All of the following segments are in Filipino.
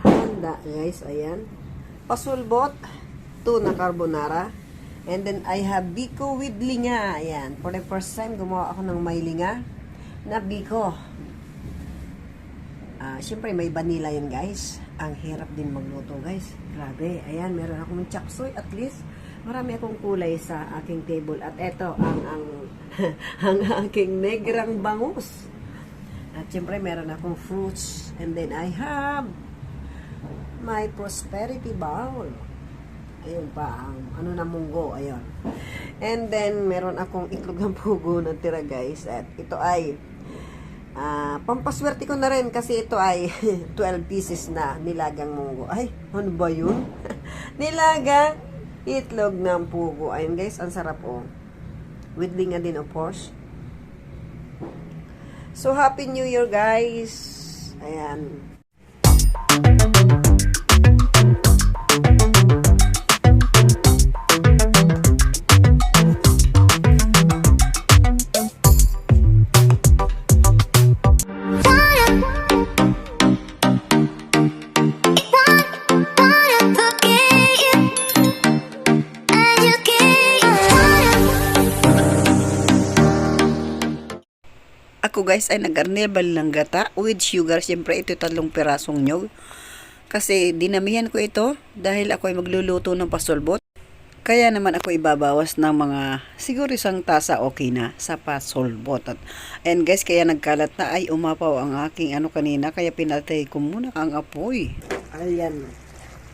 ang handa, guys. Ayan. Pasulbot, tuna carbonara. And then, I have biko with linga. Ayan. For the first time, gumawa ako ng may linga na biko. Ah, Siyempre, may vanilla yan, guys. Ang hirap din magluto, guys. Grabe. Ayan, meron akong chapsoy. At least, marami akong kulay sa aking table. At eto, ang, ang, ang aking negrang bangus. At siyempre, meron akong fruits. And then, I have my prosperity bowl. Ayun pa, ang ano na munggo, ayun. And then, meron akong itlog ng pugo na tira, guys. At ito ay, ah, pampaswerte ko na rin kasi ito ay 12 pieces na nilagang munggo. Ay, ano ba yun? nilagang itlog ng pugo. Ayun, guys, ang sarap, oh. With din, of course. So, Happy New Year, guys! Ayan. うん。Ako guys ay nag-arnibal ng gata with sugar. Siyempre ito tatlong pirasong nyog. Kasi dinamihan ko ito dahil ako ay magluluto ng pasulbot. Kaya naman ako ibabawas ng mga siguro isang tasa okay na sa pasulbot. At, and guys, kaya nagkalat na ay umapaw ang aking ano kanina kaya pinatay ko muna ang apoy. Ayan.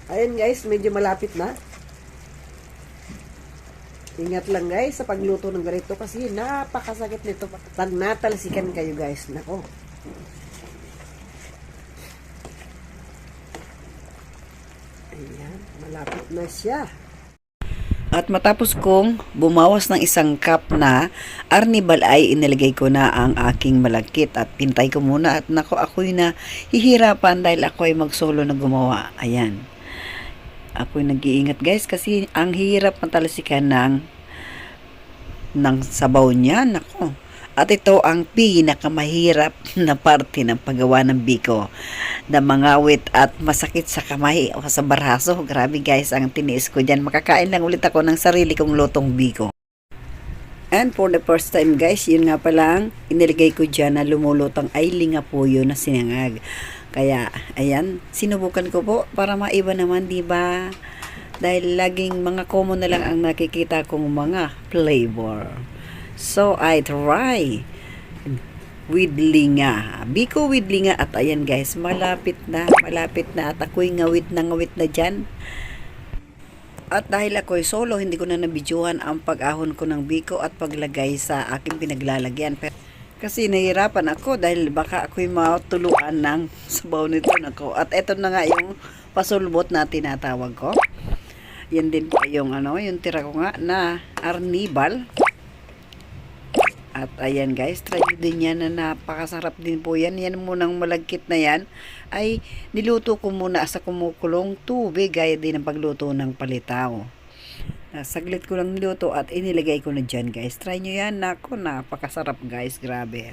Ayan guys, medyo malapit na. Ingat lang guys sa pagluto ng ganito kasi napakasakit nito pag natalsikan kayo guys. Nako. Ayan, malapit na siya. At matapos kong bumawas ng isang cup na arnibal ay inilagay ko na ang aking malagkit at pintay ko muna at nako ako'y na hihirapan dahil ako ay magsolo na gumawa. Ayan. Ako'y nag-iingat guys kasi ang hirap matalsikan ng ng sabaw niya. Nako. At ito ang pinakamahirap na parte ng paggawa ng biko. Na mangawit at masakit sa kamay o sa baraso. Grabe guys, ang tiniis ko dyan. Makakain lang ulit ako ng sarili kong lutong biko. And for the first time guys, yun nga pala ang iniligay ko dyan na lumulutang ay lingapuyo na sinangag. Kaya, ayan, sinubukan ko po para maiba naman, di ba? Dahil laging mga common na lang ang nakikita kong mga flavor. So, I try with linga. Biko with linga. At ayan guys, malapit na, malapit na. At ako'y ngawit na ngawit na dyan. At dahil ako'y solo, hindi ko na nabidyohan ang pag-ahon ko ng biko at paglagay sa aking pinaglalagyan. Pero, kasi nahirapan ako dahil baka ako'y matuluan ng sabaw nito nako. At eto na nga yung pasulbot na tinatawag ko. Yan din po yung ano, yung tira ko nga na arnibal. At ayan guys, try din yan na napakasarap din po yan. Yan munang malagkit na yan ay niluto ko muna sa kumukulong tubig gaya din ang pagluto ng palitaw. Uh, saglit ko lang niluto at inilagay ko na dyan guys. Try nyo yan. Nako, napakasarap guys. Grabe.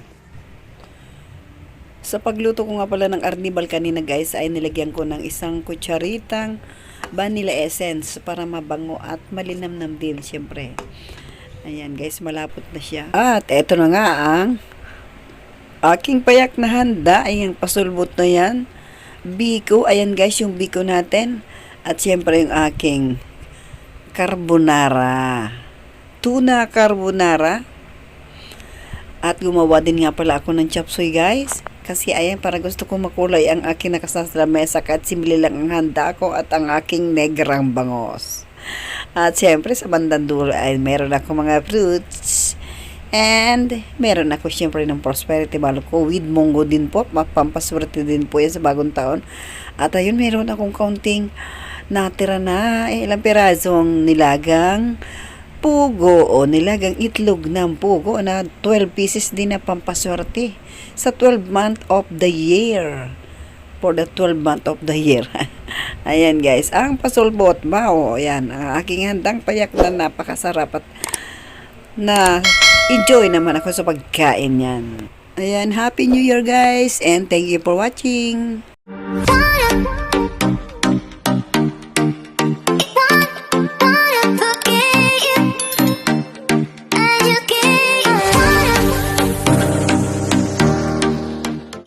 Sa pagluto ko nga pala ng arnibal kanina guys ay nilagyan ko ng isang kutsaritang vanilla essence para mabango at malinamnam din syempre. Ayan guys, malapot na siya. At eto na nga ang aking payak na handa. Ay ang pasulbot na yan. Biko. Ayan guys, yung biko natin. At syempre yung aking carbonara. Tuna carbonara. At gumawa din nga pala ako ng chapsoy guys. Kasi ayan, para gusto ko makulay ang aking nakasasala mesa at simili lang ang handa ko at ang aking negrang bangos. At siyempre sa bandang dulo ay meron ako mga fruits. And meron ako siyempre ng prosperity balo ko with munggo din po. Pampaswerte din po yan sa bagong taon. At ayun, meron akong counting natira na eh, ilang pirasong nilagang pugo o nilagang itlog ng pugo na 12 pieces din na pampaswerte sa 12 month of the year for the 12 month of the year. Ayan guys, ang pasulbot ba? O, ayan, ang aking handang payak na napakasarap at na enjoy naman ako sa pagkain yan. Ayan, Happy New Year guys and thank you for watching.